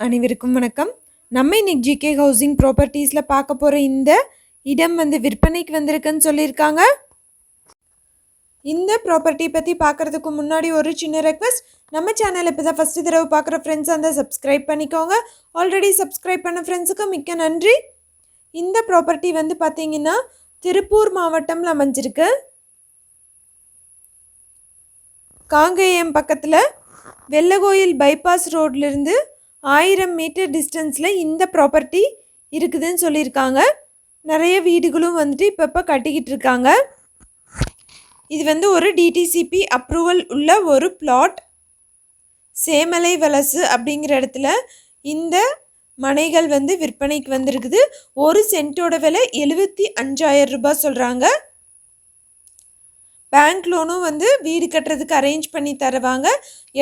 அனைவருக்கும் வணக்கம். நம்ம இன்னைக்கு ஜிகே ஹவுசிங் ப்ராப்பர்ட்டிஸில் பார்க்க போகிற இந்த இடம் வந்து விற்பனைக்கு வந்திருக்குன்னு சொல்லியிருக்காங்க. இந்த ப்ராப்பர்ட்டி பற்றி பார்க்குறதுக்கு முன்னாடி ஒரு சின்ன ரெக்வஸ்ட் நம்ம சேனல் இப்போ தான் ஃபஸ்ட்டு தடவை பார்க்குற ஃப்ரெண்ட்ஸ் அந்த சப்ஸ்கிரைப் பண்ணிக்கோங்க. ஆல்ரெடி சப்ஸ்கிரைப் பண்ண ஃப்ரெண்ட்ஸுக்கு மிக்க நன்றி. இந்த ப்ராப்பர்ட்டி வந்து பார்த்திங்கன்னா திருப்பூர் மாவட்டம்ல அமைஞ்சிருக்கு. காங்கேயம் பக்கத்தில் வெள்ளகோயில் பைபாஸ் ரோட்லேருந்து ஆயிரம் மீட்டர் டிஸ்டன்ஸில் இந்த ப்ராப்பர்ட்டி இருக்குதுன்னு சொல்லியிருக்காங்க. நிறைய வீடுகளும் வந்துட்டு இப்போ கட்டிக்கிட்டு இருக்காங்க. இது வந்து ஒரு டிடிசிபி அப்ரூவல் உள்ள ஒரு பிளாட் சேமலை வலசு அப்படிங்கிற இடத்துல இந்த மனைகள் வந்து விற்பனைக்கு வந்திருக்குது. ஒரு சென்ட்டோட விலை எழுபத்தி அஞ்சாயிரம் ரூபாய் சொல்கிறாங்க பேங்க் லோனும் வந்து வீடு கட்டுறதுக்கு அரேஞ்ச் பண்ணி தருவாங்க.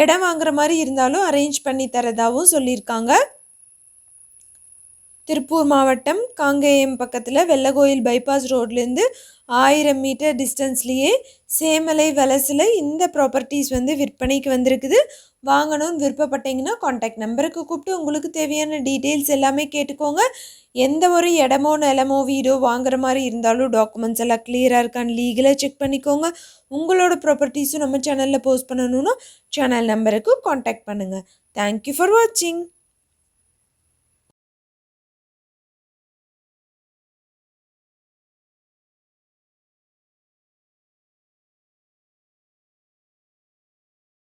இடம் வாங்குற மாதிரி இருந்தாலும் அரேஞ்ச் பண்ணி தரதாகவும் சொல்லியிருக்காங்க. திருப்பூர் மாவட்டம் காங்கேயம் பக்கத்தில் வெள்ளகோயில் பைபாஸ் ரோட்லேருந்து ஆயிரம் மீட்டர் டிஸ்டன்ஸ்லேயே சேமலை வலசில் இந்த ப்ராப்பர்ட்டிஸ் வந்து விற்பனைக்கு வந்திருக்குது. வாங்கணும்னு விருப்பப்பட்டீங்கன்னா காண்டாக்ட் நம்பருக்கு கூப்பிட்டு உங்களுக்கு தேவையான டீட்டெயில்ஸ் எல்லாமே கேட்டுக்கோங்க. எந்த ஒரு இடமோ நிலமோ வீடோ வாங்குற மாதிரி இருந்தாலும் டாக்குமெண்ட்ஸ் எல்லாம் கிளியராக இருக்கான்னு லீகலாக செக் பண்ணிக்கோங்க. உங்களோட ப்ராப்பர்ட்டிஸும் நம்ம சேனலில் போஸ்ட் பண்ணணுன்னா சேனல் நம்பருக்கு காண்டாக்ட் பண்ணுங்கள் தேங்க்யூ ஃபார் வாட்சிங்